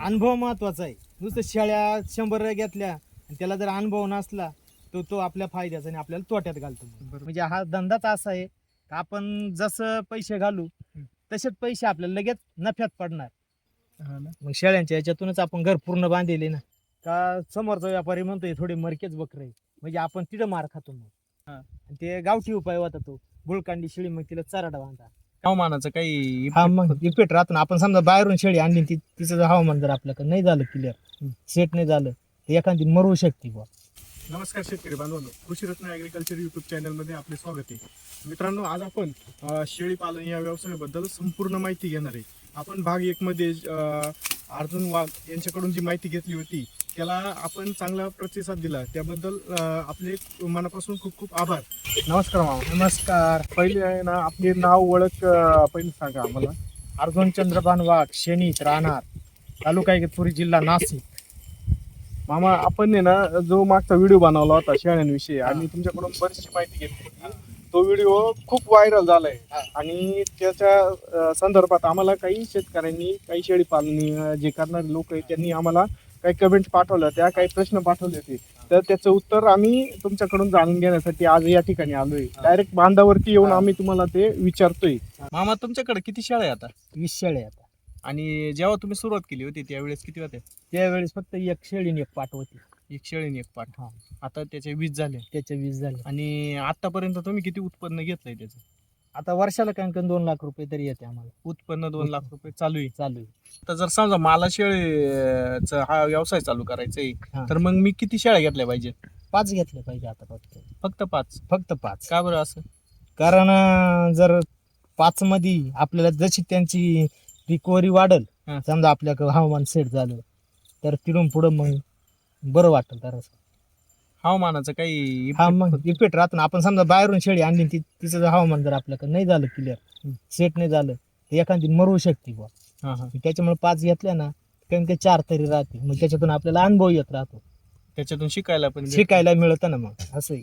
अनुभव महत्त्वाचा आहे. नुसतं शेळ्या शंभर घेतल्या आणि त्याला जर अनुभव नसला तर तो आपल्या फायद्याचा आणि आपल्याला तोट्यात घालतो. म्हणजे हा धंदाच असा आहे का आपण जसं पैसे घालू तसेच पैसे आपल्याला लगेच नफ्यात पडणार. हा ना. मग शेळ्यांच्या याच्यातूनच आपण घर पूर्ण बांधलेले ना. का समोरचा व्यापारी म्हणतोय थोडे मरकेच बकरे. म्हणजे आपण तिथं मार खातो मग. ते गावठी उपाय होता तो. गुळकांडी शेळी मग तिला चराडा बांधा. हवामानाचं काही हा मग? इफेक्ट राहतो ना. आपण समजा बाहेरून शेळी आणली ती तिचं जर हवामान जर आपल्याकडे नाही झालं क्लिअर सेट नाही झालं तर एखादी मरू शकते बुवा. नमस्कार शेतकरी बांधवांनो. कृषी रत्न ॲग्रिकल्चर युट्यूब चॅनलमध्ये आपले स्वागत आहे. मित्रांनो आज आपण शेळी पालन या व्यवसायाबद्दल संपूर्ण माहिती घेणार आहे. आपण भाग एक मध्ये अर्जुन वाघ यांच्याकडून जी माहिती घेतली होती त्याला आपण चांगला प्रतिसाद दिला. त्याबद्दल आपले मनापासून खूप खूप आभार. नमस्कार मामा. नमस्कार. पहिले आहे ना आपले नाव ओळख पहिले सांगा आम्हाला. अर्जुन चंद्रभान वाघ शेणीत राहणार. तालुका इगतपुरी जिल्हा नाशिक. मामा आपण ना जो मागचा व्हिडिओ बनवला होता शेळ्यांविषयी आणि तुमच्याकडून बरीचशी माहिती घेतली तो व्हिडिओ खूप व्हायरल झालाय. हा. आणि त्याच्या संदर्भात आम्हाला काही शेतकऱ्यांनी काही शेळी पालनी जे करणारे लोक आहेत त्यांनी आम्हाला काही कमेंट पाठवल्या त्या काही प्रश्न पाठवले होते. तर त्याचं उत्तर आम्ही तुमच्याकडून जाणून घेण्यासाठी आज या ठिकाणी आलोय. डायरेक्ट बांधावरती येऊन हा. आम्ही तुम्हाला ते विचारतोय. मामा तुमच्याकडे किती आहे आता? वीस शेळ्या आता. आणि जेव्हा तुम्ही सुरुवात केली होती त्यावेळेस किती होते त्यावेळेस फक्त एक शेळी आणि एक पाट होती. एक शेळी आणि एक पाठ. हा. आता त्याचे वीस झाले. त्याच्या वीस झाले. आणि आतापर्यंत तुम्ही किती उत्पन्न घेतलंय त्याचं? आता वर्षाला काय काय दोन लाख रुपये तरी येते आम्हाला. उत्पन्न दोन लाख रुपये चालू आहे. चालू आहे. तर जर समजा मला शेळीचा हा व्यवसाय चालू करायचा आहे हा. तर मग मी किती शेळ्या घेतल्या पाहिजे पाच घेतले पाहिजे आता फक्त. फक्त पाच? फक्त पाच. का बरं असं? कारण अं, जर पाच मध्ये आपल्याला जशी त्यांची रिकव्हरी वाढल हा. समजा आपल्याकडे हवामान सेट झालं तर तिथून पुढं मग बरं वाटेल तर हवामानाचं काही हा मग? इफेक्ट राहतो ना. आपण समजा बाहेरून शेळी आणली ती तिचं जर हवामान जर आपल्याकडे नाही झालं क्लिअर सेट नाही झालं तर एखादी मरू शकते बुवा. हा, हा. त्याच्यामुळे पाच घेतल्या ना कारण ते चार तरी राहते. मग त्याच्यातून आपल्याला अनुभव येत राहतो. त्याच्यातून शिकायला पण भेटतं. शिकायला मिळतं ना मग. असंही.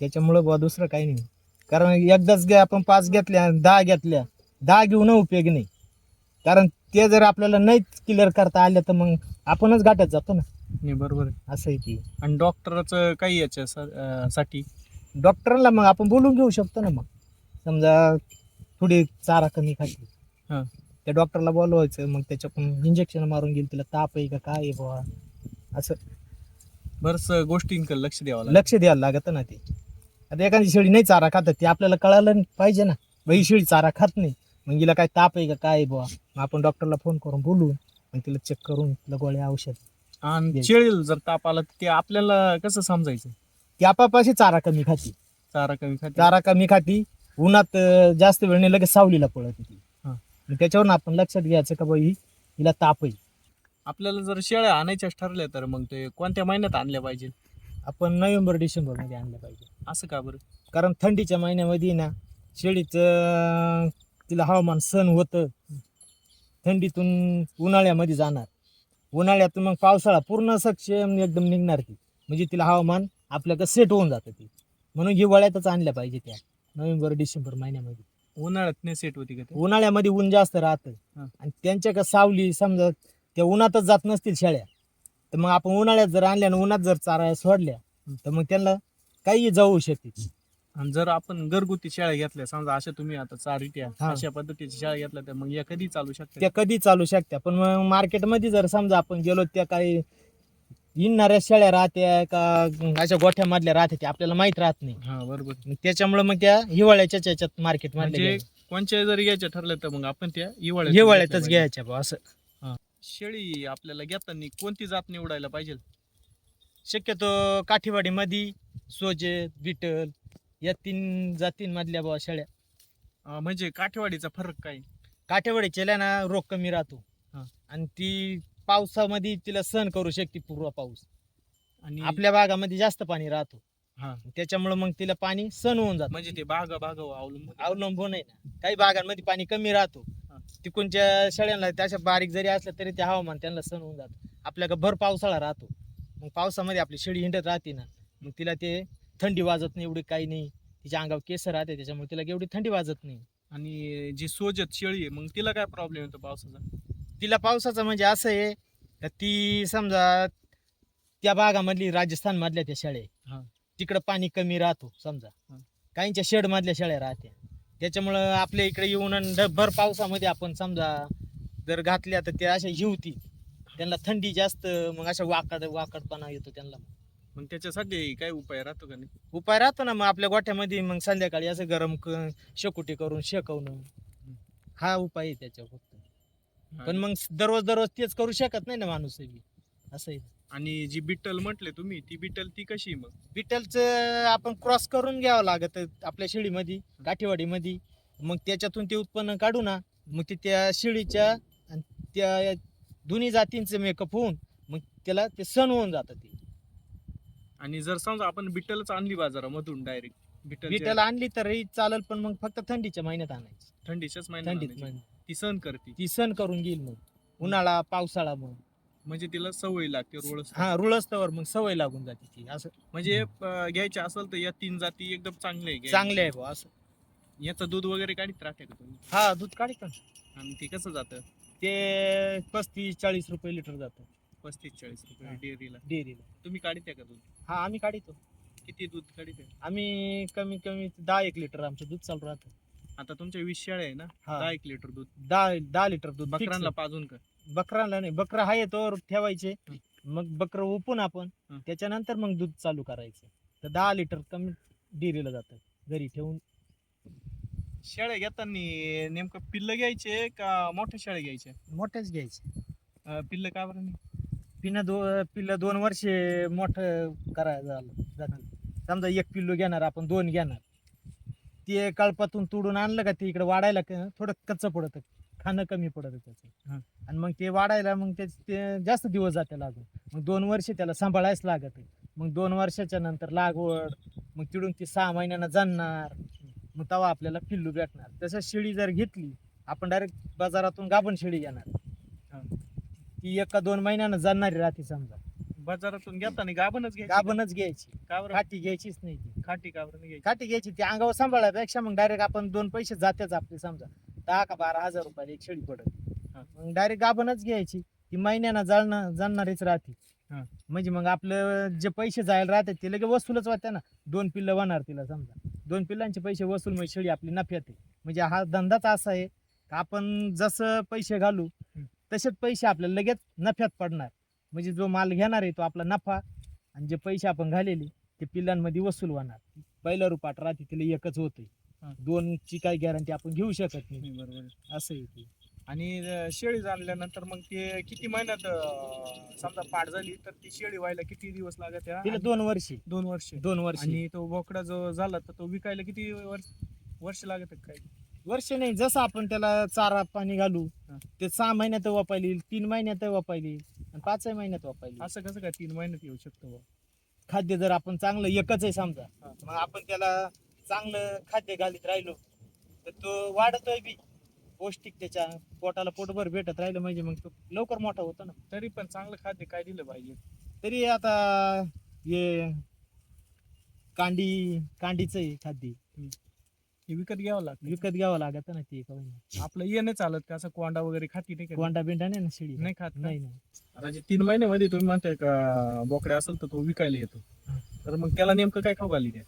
त्याच्यामुळं बुवा दुसरं काही नाही. कारण एकदाच घ्या आपण पाच घेतल्या दहा घेतल्या. दहा घेऊन उपयोग नाही. कारण ते जर आपल्याला नाही क्लिअर करता आलं तर मग आपणच गाठत जातो ना. नाही बरोबर आहे. असं आहे की. आणि डॉक्टरचं काही याच्या सा- अं, साठी डॉक्टरला मग आपण बोलून घेऊ शकतो ना मग. समजा थोडी चारा कमी खाली हा. त्या डॉक्टरला बोलवायचं मग त्याच्याकडून इंजेक्शन मारून गेलं तिला ताप आहे का काय आहे बुवा? असं. बरंच गोष्टींकडे लक्ष द्यावं लक्ष द्यायला लागत ना ते. आता एखादी शेळी नाही चारा खात ते आपल्याला कळायला पाहिजे ना. बाई ही शेळी चारा खात नाही. मग हिला काय ताप आहे का काय आहे बुवा? मग आपण डॉक्टरला फोन करून बोलू. मग तिला चेक करून तिला गोळ्या औषध. आणि द्यायचं. शेळीला जर ताप आला तर ते आपल्याला कसं समजायचं? ती आपापाशी चारा कमी खाती. चारा कमी खाते? चारा कमी खाती. उन्हात अं, जास्त वेळ नाही लगेच सावलीला पळत ती. हा. मग त्याच्यावरून आपण लक्षात घ्यायचं का बाई हिला ताप आहे. आपल्याला जर शेळ्या आणायच्याच ठरल्या तर मग ते कोणत्या महिन्यात आणल्या पाहिजे? आपण नोव्हेंबर डिसेंबरमध्ये आणलं पाहिजे. असं का बरं? कारण थंडीच्या महिन्यामध्ये ना शेळीचं तिला हवामान सण होतं. थंडीतून उन्हाळ्यामध्ये जाणार. उन्हाळ्यातून मग पावसाळा पूर्ण सक्षम एकदम निघणार ती म्हणजे तिला हवामान आपल्याकडे सेट होऊन जातं ती. म्हणून हिवाळ्यातच आणल्या पाहिजे त्या. नोव्हेंबर डिसेंबर महिन्यामध्ये. उन्हाळ्यात नाही सेट होती का ते? उन्हाळ्यामध्ये ऊन जास्त राहतं. हा. आणि त्यांच्याकडे सावली समजा त्या उन्हातच जात नसतील शेळ्या. तर मग आपण उन्हाळ्यात जर आणल्या आणि उन्हात जर चारा सोडल्या तर मग त्यांना काही जाऊ शकते. आणि जर आपण घरगुती शेळ्या घेतल्या समजा अशा तुम्ही आता चारित्या हा. अशा पद्धतीच्या शेळ्या घेतल्या तर मग या कधी चालू शकतात? त्या कधी चालू शकत्या? पण मग मार्केटमध्ये जर समजा आपण गेलो त्या काही येणाऱ्या शेळ्या राहत्या का अशा गोठ्यामधल्या राहत्या त्या आपल्याला माहीत राहत नाही? हा बरोबर. त्याच्यामुळे मग त्या हिवाळ्याच्या याच्यात मार्केट म्हणजे मध्ये कोणच्या जरी घ्यायच्या ठरल्या तर मग आपण त्या हिवाळ्यात हिवाळ्यातच घ्यायच्या बुवा असं. शेळी आपल्याला घेताना कोणती जात निवडायला पाहिजे? शक्यतो काठीवाडीमध्ये सोजे बिटल या तीन जातींमधल्या बुवा शेळ्या. अं, म्हणजे काठेवाडीचा फरक काय? काठेवाडी केल्या ना रोग कमी राहतो. हा. आणि ती पावसामध्ये तिला सहन करू शकते पूर्व पाऊस. आणि आपल्या भागामध्ये जास्त पाणी राहतो. हा. त्याच्यामुळे मग तिला पाणी सहन होऊन जातं. म्हणजे ते बागा बागा अवलंबून अवलंबून आहे ना. काही भागांमध्ये पाणी कमी राहतो. हा. तिकडच्या शेळ्यांना त्याच्या बारीक जरी असलं तरी ते हवामान त्यांना सहन होऊन जातं. आपल्याकडे भर पावसाळा राहतो. मग पावसामध्ये आपली शेळी हिंडत राहते ना. मग तिला ते थंडी वाजत नाही एवढी काही नाही. तिच्या अंगावर केस राहते त्याच्यामुळे तिला एवढी थंडी वाजत नाही. आणि जी सोजत शेळी आहे मग तिला काय प्रॉब्लेम येतो पावसाचा? तिला पावसाचं म्हणजे असं आहे तर ती समजा त्या भागामधली राजस्थान मधल्या त्या शेळ्या हा. तिकडं पाणी कमी राहतो समजा. हा. काहींच्या शेड मधल्या शेळ्या राहत्या. त्याच्यामुळं आपल्या इकडे येऊन भर पावसामध्ये आपण समजा जर घातल्या तर त्या अशा हिवती. त्यांना थंडी जास्त मग अशा वाकड वाकडपणा येतो त्यांना. मग त्याच्यासाठी काय उपाय राहतो का नाही? उपाय राहतो ना मग आपल्या गोठ्यामध्ये मग संध्याकाळी असं गरम क- शेकोटी करून शेकवणं. हा उपाय आहे त्याच्यावर फक्त. पण मग दररोज दररोज तेच करू शकत नाही ना माणूस बी. असं आहे. आणि जी बिट्टल म्हटले तुम्ही ती बिट्टल ती कशी मग? बिटलचं आपण क्रॉस करून घ्यावं लागत आपल्या शेळीमध्ये काठीवाडीमध्ये. मग त्याच्यातून ते उत्पन्न काढू ना मग ते त्या शेळीच्या आणि त्या दोन्ही जातींचे मेकअप होऊन मग त्याला ते सण होऊन जातं ते. आणि जर समजा आपण बिट्टलच आणली बाजारामधून डायरेक्ट बिट्टल बिटल आणली तरी चालेल पण मग फक्त थंडीच्या महिन्यात आणायची. थंडीच्याच महिन्यात थंडीत. ती सहन करते. ती सण करून घेईल मग. उन्हाळा पावसाळा मग. म्हणजे तिला सवय लागते रोळस हा रुळस्तवर मग सवय लागून जाते ती. असं. म्हणजे अं, घ्यायच्या असेल तर या तीन जाती एकदम चांगल्या आहे चांगले आहे बुवा असं. याचं दूध वगैरे काढीत राहते का तुम्ही? हा दूध काढतो. आणि ते कसं जातं? ते पस्तीस चाळीस रुपये लिटर जातं. पस्तीस चाळीस रुपये हा. डेअरीला. डेअरीला. तुम्ही काढित का दूध? हा आम्ही काढतो. किती दूध काढित आम्ही कमीत कमी दहा एक लिटर आमचं दूध चालू राहतं. आता तुमच्या वीस शेळ्या आहे ना? हा. दहा एक लिटर दूध. दहा दहा लिटर दूध fix बकरांना. पाजून का? बकराला नाही बकरा आहे तो ठेवायचे. हं. मग बकर उपून आपण हं. त्याच्यानंतर मग दूध चालू करायचं. तर दहा लिटर कमी डेअरीला जातं घरी ठेवून. शेळ्या घेताना नेमकं पिल्ल घ्यायचे का मोठ्या शेळ्या घ्यायच्या? मोठ्याच घ्यायचे. अं, पिल्ल का बरं नाही? पिनं दो पिल्लं दोन वर्षे मोठं करायचं झालं. जातं समजा एक पिल्लू घेणार आपण दोन घेणार. ते कळपातून तुडून आणलं का ते इकडे वाढायला क- थोडं कच्चं पडतं. खाणं कमी पडतं हं. त्याचं आणि मग ते वाढायला मग ते ते जास्त दिवस जाते लागून. मग दोन वर्ष त्याला सांभाळायच लागत. मग दोन वर्षाच्या नंतर लागवड मग तिडून ती सहा महिन्यानं जाणणार मग तेव्हा आपल्याला पिल्लू भेटणार. तसं शेळी जर घेतली आपण डायरेक्ट बाजारातून गाभण शेळी घेणार. ती एका दोन महिन्यानं जाणणारी राहते समजा. बाजारातून घेताना गाभणच घ्यायची गाभणच घ्यायची. का बरं? खाटी घ्यायचीच नाही ती. खाटी का बरं नाही घ्यायची. खाटी घ्यायची ती अंगावर सांभाळायपेक्षा मग डायरेक्ट आपण दोन पैसे जातेच आपले समजा. दहा का बारा हजार रुपयाला एक शेळी पडत. हा. मग डायरेक्ट गाभणच घ्यायची. ती महिन्यानं जाणं जाणणारीच राहते. हा. म्हणजे मग आपलं जे पैसे जायला राहतात ते लगे वसूलच वाटते ना. दोन पिल्लं होणार तिला समजा. दोन पिल्लांचे पैसे वसूल म्हणजे शेळी आपली नफ्यात आहे. म्हणजे हा धंदाच असा आहे. का आपण जसं पैसे घालू. तसेच पैसे आपल्याला लगेच नफ्यात पडणार. म्हणजे जो माल घेणार आहे तो आपला नफा आणि जे पैसे आपण घालेले ते पिल्लांमध्ये वसूल होणार. पहिलं रुपाट राहते तिला एकच होते. दोनची काही गॅरंटी आपण घेऊ शकत नाही. बरोबर. असं आहे ते. आणि शेळी जाणल्यानंतर मग ते किती महिन्यात अं, समजा पाठ झाली तर ती शेळी व्हायला किती दिवस लागत तिला आहे दोन वर्षी. दोन वर्ष. दोन वर्ष. आणि तो बोकडा जो झाला तर तो विकायला किती वर्ष वर्ष लागत आहे काय? वर्ष नाही जसं आपण त्याला चारा पाणी घालू हा. ते सहा महिन्यात वापायली तीन महिन्यात वापायली आणि पाचही महिन्यात वापायली असं कसं काय तीन महिन्यात येऊ शकतो बुवा? खाद्य जर आपण चांगलं एकच आहे समजा. हा. मग आपण त्याला चांगलं खाद्य घालीत राहिलो तर तो वाढतोय बी. पौष्टिक त्याच्या पोटाला पोटभर भेटत राहिलं म्हणजे मग तो लवकर मोठा होतो ना. तरी पण चांगलं खाद्य काय दिलं पाहिजे? तरी आता हे कांडी कांडीचं आहे खाद्य. हे विकत घ्यावं लागतं. विकत घ्यावं लागत ना ते काही नाही. आपलं ये नाही चालत का असं कोंडा वगैरे खाती नाही का? गोंडा बिंडा नाही ना शेळी नाही खात? नाही नाही. आता जे तीन महिन्यामध्ये तुम्ही म्हणताय का बोकड्या असेल तर तो विकायला येतो. तर मग त्याला नेमकं काय खाऊ घाली द्या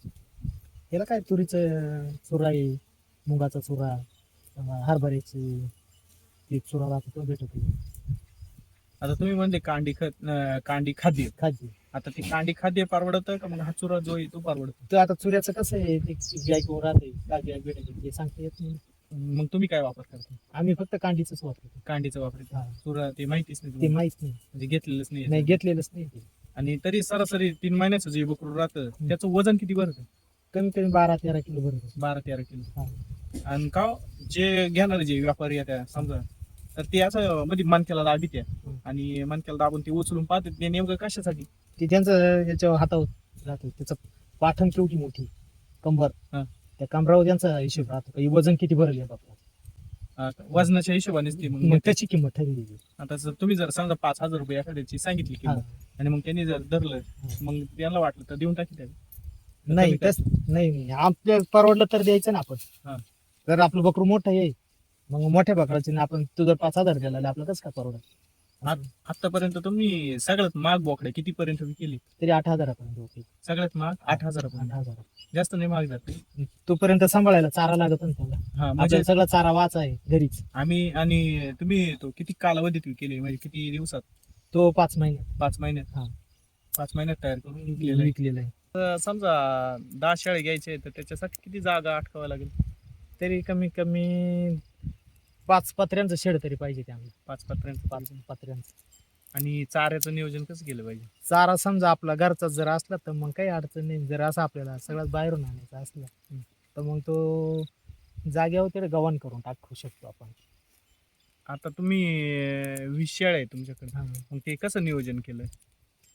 याला काय तुरीचं चुरा आहे मुगाचा चुरा अं, हरभऱ्याची एक चुरा राहतो तो भेटतो. आता तुम्ही म्हणले कांडी खत अं, कांडी खाद्य. खाद्य. आता ती कांडी खाद्य परवडतं का मग हा चुरा जो आहे तो परवडतो? तर आता चुऱ्याचं कसं आहे ते राहते भेटायची ते सांगता येत नाही. मग तुम्ही काय वापर करता? आम्ही फक्त कांडीच वापरतो. कांडीचा वापर हा. चुरा ते माहितीच नाही ते तुम्हाला. माहीत नाही. म्हणजे घेतलेलंच नाही. नाही घेतलेलंच नाही ते. आणि तरी सरासरी तीन महिन्याचं जे बकरू राहतं त्याचं वजन किती भरतं कमी कमी बारा तेरा किलो बरोबर बारा तेरा किलो. हा. आणि का जे घेणारे जे व्यापारी आहे त्या समजा तर ते असं मध्ये मनक्याला दाबीत आहे. आणि मनक्याला दाबून ते उचलून पाहतात ते नेमकं कशासाठी? ते त्यांचं याच्या हातावर राहतो. त्याचं पाठण केवढी मोठी. कंबर. हा. त्या कमरावर त्यांचा हिशोब राहतो. का हे वजन किती भरले बाबा अं, वजनाच्या हिशोबानेच ते मग मग त्याची किंमत ठरलेली आता जर तुम्ही जर समजा पाच हजार रुपये एखाद्याची सांगितली हा. किंमत आणि मग त्यांनी जर धरलं मग त्यांना वाटलं तर देऊन टाकी त्याला. नाही तस नाही नाही. आपल्या परवडलं तर द्यायचं ना हा. आपण जर आपलं बकरू मोठं आहे मग मोठ्या बकराचे ना आपण तू जर पाच हजार दिला आपलं कसं काय परवडत? आतापर्यंत तुम्ही सगळ्यात महाग बोकडे किती पर्यंत विकेली तरी आठ हजारापर्यंत होते. सगळ्यात महाग आठ हजारापर्यंत? आठ हजार. जास्त नाही महाग जाते तोपर्यंत सांभाळायला चारा लागत ना. त्याला हा म्हणजे आपल्याला सगळा चारा वाच आहे घरीच. आम्ही आणि तुम्ही तो किती कालावधीत विकेली म्हणजे किती दिवसात? तो पाच महिने पाच महिन्यात? हा. पाच महिन्यात तयार करून विकलेला आहे. विकलेला आहे. तर समजा दहा शाळे घ्यायचे तर त्याच्यासाठी किती जागा आटकावा लागेल? तरी कमी कमी पाच पत्र्यांचं शेड तरी पाहिजे ते आम्ही पाच पत्र्यांचं पाच पत्र्यांचं. आणि चाऱ्याचं नियोजन कसं केलं पाहिजे? चारा समजा आपला घरचा जर असला तर मग काही अडचण नाही. जर असं आपल्याला सगळ्यात बाहेरून आणायचा असला तर मग तो जागेवर तरी गव्हाण करून टाकू शकतो आपण. आता तुम्ही अं, वीस आहे तुमच्याकडे. हा. मग ते कसं नियोजन केलंय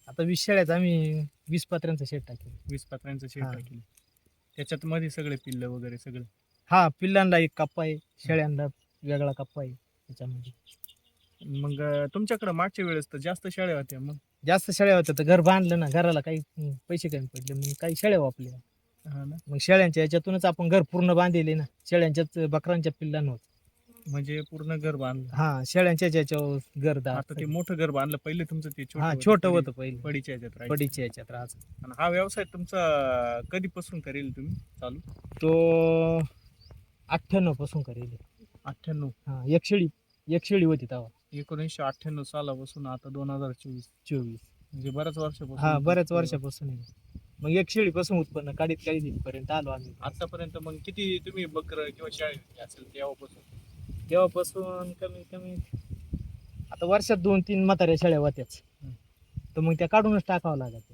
आता वीस शेळ्यात आम्ही वीस पत्र्यांचं शेड टाकेल. वीस पत्र्यांचं शेड हा. टाकलं. त्याच्यात मध्ये सगळे पिल्ल वगैरे सगळं? हा पिल्लांना एक कप्पा आहे शेळ्यांना वेगळा कप्पा आहे त्याच्यामध्ये. मग अं, तुमच्याकडे मागच्या वेळेस तर जास्त शाळा होत्या मग. जास्त शेळ्या होत्या तर घर बांधलं ना घराला काही पैसे कमी पडले. मग काही शेळ्या वापरल्या हा ना. मग शेळ्यांच्या याच्यातूनच आपण घर पूर्ण बांधले ना. शेळ्यांच्याच बकरांच्या पिल्लांवर. म्हणजे पूर्ण घर बांधलं. हा शेळ्यांच्या याच्यावर घर दार आता ते मोठं घर बांधलं. पहिले तुमचं ते हा छोटं छोटं पडी- होतं पहिले. पडीच्या ह्याच्यात राहायचं. पडीच्या याच्यात राहायचं. आणि हा व्यवसाय तुमचा कधीपासून करेल तुम्ही? चालू? तो अठ्ठ्याण्णवपासून करेल. अठ्ठ्याण्णव. हा एक शेळी एक शेळी होती तेव्हा. एकोणीसशे अठ्ठ्याण्णव सालापासून आता दोन हजार चोवीस. चोवीस. म्हणजे बऱ्याच वर्षापासून हा बऱ्याच वर्षापासून आहे. मग एक शेळीपासून उत्पन्न काढीत काढीत इथपर्यंत आलो आम्ही. आतापर्यंत मग किती तुम्ही बकर किंवा शाळे असेल तेव्हापासून तेव्हापासून कमी कमी आता वर्षात दोन तीन म्हाताऱ्या शेळ्या होत्याच. हम्म. तर मग त्या काढूनच टाकावं लागत.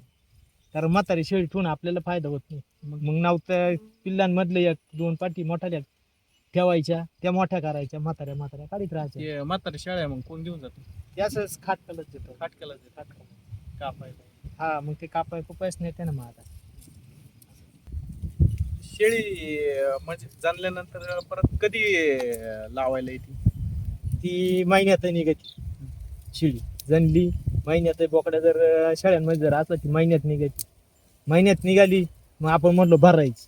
कारण म्हातारी शेळी ठेवून आपल्याला फायदा होत नाही. मग? मग नाव त्या पिल्लांमधले एक दोन पाठी मोठ्या ठेवायच्या त्या मोठ्या करायच्या म्हाताऱ्या म्हाताऱ्या काढीत राहायच्या. ते म्हातारे शाळा मग कोण घेऊन जातो? ते असंच खाटकलच देतो. फाटक्याला कापायला. हा मग ते कापाय कुपायच नेते ना मग आता. शेळी अं, म्हणजे जाणल्यानंतर परत कधी अं, लावायला येते? ती महिन्यात निघती. शिळी जनली महिन्यात बोकड्या जर अं, शेळ्यांमध्ये जर असला ती महिन्यात निघायची महिन्यात निघाली मग आपण म्हटलो भरायची.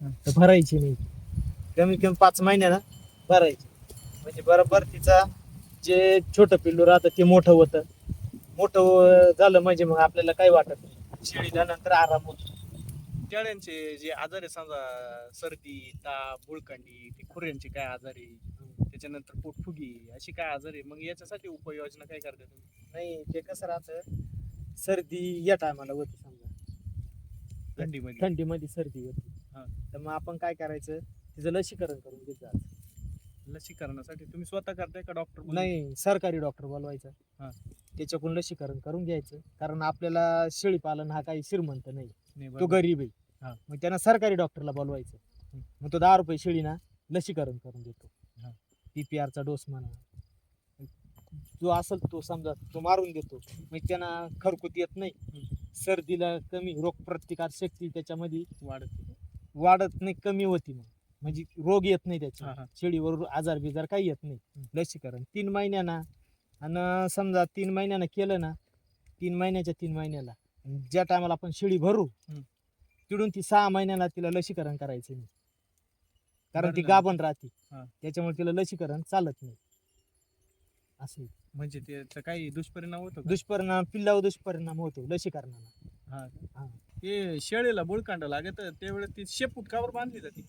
हं. तर भरायची नाही. कमीत कमी पाच महिन्याला भरायची. म्हणजे बरोबर तिचा जे छोटं पिल्लू राहतं ते मोठं होतं. मोठं झालं म्हणजे मग आपल्याला काही वाटत नाही. शेळीला नंतर आराम होतो. शेळ्यांचे जे आजार आहे समजा सर्दी ताप बुळकांडी ते खुऱ्यांचे काय आजार आहे त्याच्यानंतर पोटफुगी अशी काय आजार आहे मग याच्यासाठी उपाययोजना काय करता तुम्ही? नाही ते कसं राहतं? सर्दी या टायमाला होती समजा. थंडीमध्ये. थंडीमध्ये सर्दी होती. हा. तर मग आपण काय करायचं? तिचं लसीकरण करून घेत जायचं लसीकरणासाठी तुम्ही स्वतः करताय का डॉक्टर नाही सरकारी डॉक्टर बोलवायचा. हा. त्याच्याकडून लसीकरण करून घ्यायचं. कारण आपल्याला शेळी पालन हा काही श्रीमंत नाही. तो. गरीब हा. आहे मग त्यांना सरकारी डॉक्टरला बोलवायचं. मग तो दहा रुपये शेळीना लसीकरण करून देतो. हा. पीपीआरचा डोस म्हणा. जो असेल तो समजा तो मारून देतो. मग त्यांना खरकुत येत नाही. सर्दीला कमी रोग प्रतिकार शक्ती त्याच्यामध्ये वाढत वाढत नाही कमी होती मग. म्हणजे रोग येत नाही हा, त्याच्या हा. शेळीवर आजार बिजार काही येत नाही लसीकरण तीन महिन्याना आणि समजा तीन महिन्यानं केलं ना तीन महिन्याच्या तीन महिन्याला ज्या टायमाला आपण शेळी भरू हम्म. तिडून ती सहा महिन्याला तिला लसीकरण करायचं नाही कारण ती भरलं. गाभण राहते हा. त्याच्यामुळे तिला लसीकरण चालत नाही असं आहे. म्हणजे त्याचा काही दुष्परिणाम होतो का? दुष्परिणाम पिल्लावर दुष्परिणाम होतो लसीकरणाला हा हा. ते शेळीला बुळकांड लागत त्यावेळेस ती शेपूट कावर बांधली जाते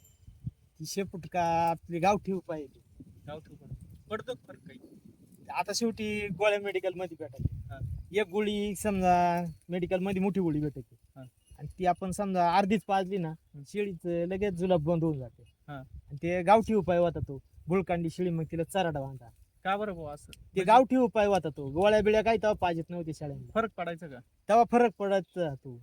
शेपूट का आपली गावठी उपाय आहे तो. गावठी पण. पडतो का फरक काही? आता शेवटी गोळ्या मेडिकलमध्ये हा. भेटायची एक गोळी समजा मेडिकलमध्ये मोठी गोळी भेटायची. हा. आणि ती आपण समजा अर्धीच पाजली ना. शेळीच लगेच जुलाब बंद होऊन जाते. हा. आणि ते गावठी उपाय होता तो. बुळकांडी शेळी मग तिला चराडा बांधा. का बरं भाऊ असं? ते म्हणजे गावठी उपाय होता तो. गोळ्या बिळ्या काही तेव्हा पाहिजेत नव्हते शेळ्यांना फरक पडायचा का? तेव्हा फरक पडत तो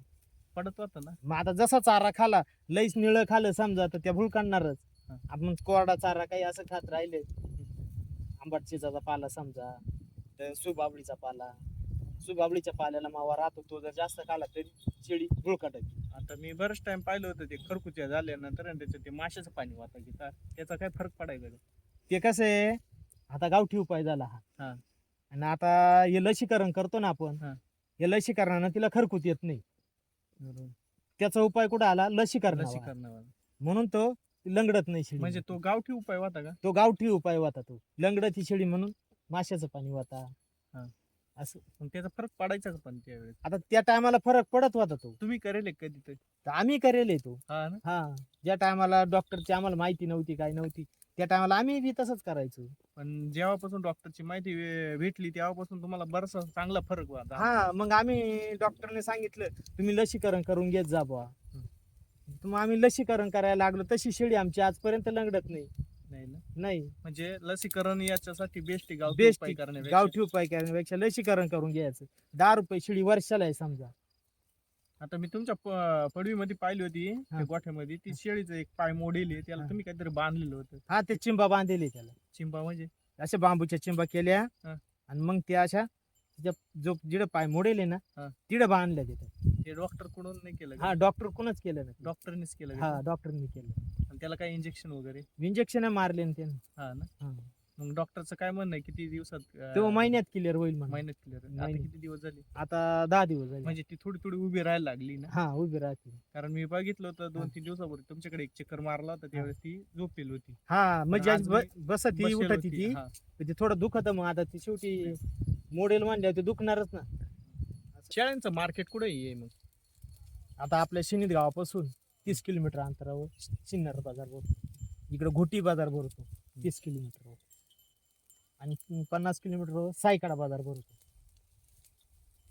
पडत होता ना. मग आता जसा चारा खाला लईच निळं खाल्लं समजा तर त्या भुळकांनारच हा. आपण कोरडा चारा काही असं खात राहिले. आंबट चिंचाचा पाला समजा तर सुबाबळीचा पाला. सुबाबळीच्या पाल्याला मावा राहतो तो जर जास्त खाला तरी शेळी भुळकाटायची आता मी बरंच टाइम पाहिलं होतं ते खरकुच्या झाल्यानंतर आणि त्याच्यात ते माशाचं पाणी वाटायचे का त्याचा काय फरक पडायचा का ते कसं आहे आता गावठी उपाय झाला हा. हा. आणि आता हे लसीकरण करतो ना आपण हा. हे लसीकरणानं तिला खरकुत येत नाही. त्याचा उपाय कुठं आला? लसीकरण लसीकरणावर. म्हणून तो लंगडत नाही शेळी म्हणजे तो गावठी उपाय होता का? तो गावठी उपाय होता तो. लंगडती शेळी म्हणून माशाचं पाणी होता हा. असं. मग त्याचा फरक पडायचा का पण त्यावेळेस? आता त्या टायमाला फरक पडत होता तो. तुम्ही करेल एक कधी तर तर आम्ही करेल तो. हा ना? हा. ज्या टायमाला डॉक्टरची आम्हाला माहिती नव्हती काय नव्हती त्या टायमाला आम्ही बी तसंच करायचो. पण जेव्हापासून डॉक्टरची माहिती वे- भेटली तेव्हापासून तुम्हाला बराचसा चांगला फरक वाटला हा मग आम्ही डॉक्टरने सांगितलं तुम्ही लसीकरण करून घेत जा बुवा. मग आम्ही लसीकरण करायला लागलो. तशी शेळी आमची आजपर्यंत लंगडत नाही. नाही ना? नाही. म्हणजे लसीकरण याच्यासाठी बेस्ट गाव करण्यापेक्षा? गावठी उपाय करण्यापेक्षा लसीकरण करून घ्यायचं. दहा रुपये शेळी वर्षाला आहे समजा. आता मी तुमच्या पडवीमध्ये पाहिली होती. त्या गोठ्यामध्ये. ती शेळीचं एक पाय मोडेल त्याला. तुम्ही काहीतरी बांधलेलं होतं. हा ते चिंबा बांधलेले त्याला. चिंबा म्हणजे? अशा बांबूच्या चिंबा केल्या. आणि मग त्या अशा जो जिडं पाय मोडेले ना. तिडं बांधल्या तिथं. ते डॉक्टरकडून नाही केलं हा? डॉक्टर कोणच केलं ना ते. डॉक्टरनीच केलं का हा? डॉक्टरनी केलं. आणि त्याला काय इंजेक्शन वगैरे? इंजेक्शन मारले ना त्यानं. हा ना? हा. मग डॉक्टरचं काय म्हणणं आहे? किती दिवसात अं, तेव्हा महिन्यात क्लिअर होईल म्हणून. महिन्यात आता महिन्यात. किती दिवस झाले? आता दहा दिवस झाले. म्हणजे ती थोडी थोडी उभी राहायला लागली ना? हा उभी राहते. कारण मी बघितलं होतं दोन हा. तीन दिवसापूर्वी तुमच्याकडे एक चक्कर मारला होता त्यावेळेस ती झोपलेली होती. हा म्हणजे आज आज ब- बसत ती बसेल उठत होती, ती. हा. ते थोडं दुखत मग आता ती शेवटी मोडेल म्हणल्यावर ते दुखणारच ना. शेळ्यांचं मार्केट कुठे आहे मग. आता आपल्या शिनीत गावापासून तीस किलोमीटर अंतरावर सिन्नर बाजार भरतो. इकडे घोटी बाजार भरतो तीस किलोमीटरवर. आणि पन्नास किलोमीटरवर सायकाडा बाजार भरतो.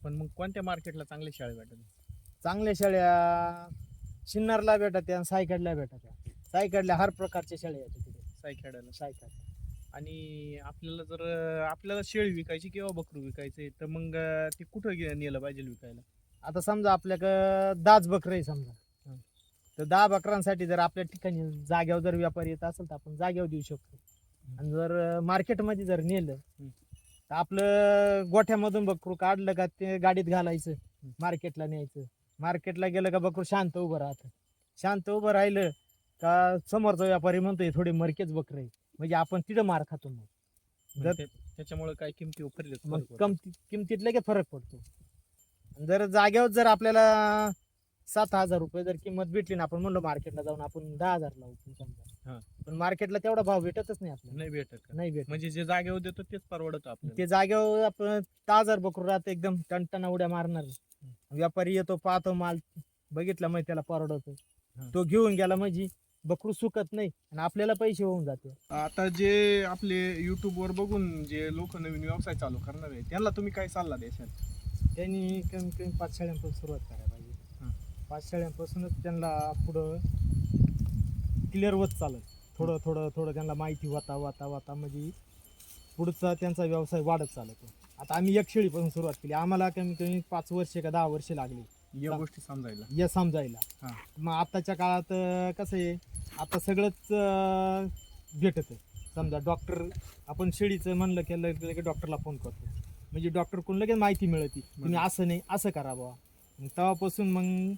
पण मग कोणत्या मार्केटला चांगले शेळ्या भेटत चांगल्या शेळ्या सिन्नरला भेटत आणि सायकाडला भेटत सायकाडला हर प्रकारच्या शेळ्या येतात तिथे सायखेड्याला सायकाड. आणि आपल्याला जर आपल्याला शेळी विकायची किंवा बकरू विकायचे तर मग ते कुठं गे- नेलं पाहिजे विकायला? आता समजा आपल्याकडं दाच बकरं आहे समजा. हं. तर दहा बकरांसाठी जर आपल्या ठिकाणी जाग्यावर जर व्यापारी येत असेल तर आपण जाग्यावर देऊ शकतो. आणि जर मार्केटमध्ये जर नेलं हं. तर आपलं गोठ्यामधून बकरू काढलं का ते गाडीत घालायचं मार्केटला न्यायचं. मार्केटला गेलं का बकरू शांत उभं राहतं. शांत उभं राहिलं का समोरचा व्यापारी म्हणतोय थोडे मरकेच बकरं आहे म्हणजे आपण तिथं मार खातो मग. जर- त्याच्यामुळे काय किमती उतरले मग कमती किमतीत लगेच फरक पडतो. आणि जर जागेवर जर आपल्याला सात हजार रुपये जर किंमत भेटली ना आपण म्हणलो मार्केटला जाऊन आपण दहा हजार लावू पण हा. समजा पण मार्केटला तेवढा भाव भेटतच नाही आपल्याला. नाही भेटत का? नाही भेटत. म्हणजे जे जागेवर देतो तेच परवडत आपल्याला. ते जागेवर आपण ताजार बकरू राहत एकदम टणटणा उड्या मारणार. व्यापारी येतो पाहतो माल. बघितला मग त्याला परवडतो. हा. तो घेऊन गेला म्हणजे बकरू सुकत नाही आणि आपल्याला पैसे होऊन जाते. आता जे आपले युट्यूब वर बघून जे लोक नवीन व्यवसाय चालू करणार आहे त्यांना तुम्ही काय सल्ला द्याल त्यांनी कमी कमी पाच शाळ्यांपासून सुरुवात करायला पाहिजे. पाच शाळ्यांपासूनच त्यांना पुढं क्लिअर होत चालत थोडं थोडं थोडं त्यांना माहिती होता होता होता म्हणजे पुढचा त्यांचा व्यवसाय वाढत चालतो. आता आम्ही एक शेळीपासून सुरुवात केली. आम्हाला कमी कमी पाच वर्ष का दहा वर्ष लागली. या गोष्टी समजायला. या समजायला. मग आताच्या काळात कसं आहे आता सगळंच भेटत आहे. समजा डॉक्टर आपण शेळीचं म्हणलं केलं की लगेच डॉक्टरला फोन करतो. म्हणजे डॉक्टर कोण लगेच माहिती मिळते. तुम्ही. असं नाही असं करा मग तेव्हापासून मग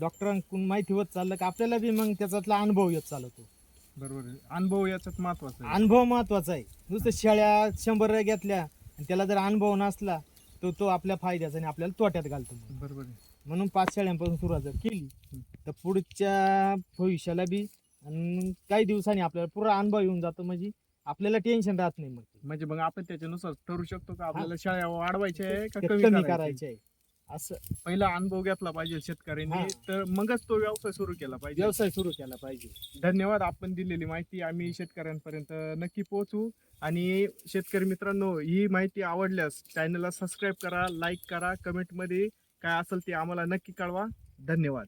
डॉक्टरांकडून माहिती होत चाललं की आपल्याला बी मग त्याच्यातला अनुभव येत चालतो. बरोबर आहे. अनुभव याच्यात महत्त्वाचा आहे. अनुभव महत्त्वाचा आहे. नुसतं शेळ्या शंभर घेतल्या आणि त्याला जर अनुभव नसला तर तो आपल्या फायद्याचा आणि आपल्याला तोट्यात घालतो. बरोबर आहे. म्हणून पाच शाळ्यांपासून सुरुवात जर केली तर पुढच्या भविष्याला बी आणि काही दिवसांनी आपल्याला पुरा अनुभव येऊन जातो म्हणजे आपल्याला टेन्शन राहत नाही मग. म्हणजे मग आपण त्याच्यानुसार ठरू शकतो का? आपल्याला शाळा वाढवायच्या आहे का कमी? करायचे आहे. असं. पहिला अनुभव घेतला पाहिजे. शेतकऱ्यांनी तर मगच तो व्यवसाय सुरू केला पाहिजे. व्यवसाय सुरू केला पाहिजे. धन्यवाद आपण दिलेली माहिती आम्ही शेतकऱ्यांपर्यंत नक्की पोहोचू. आणि शेतकरी मित्रांनो ही माहिती आवडल्यास चॅनलला सबस्क्राईब करा लाईक करा कमेंटमध्ये काय असेल ते आम्हाला नक्की कळवा. धन्यवाद.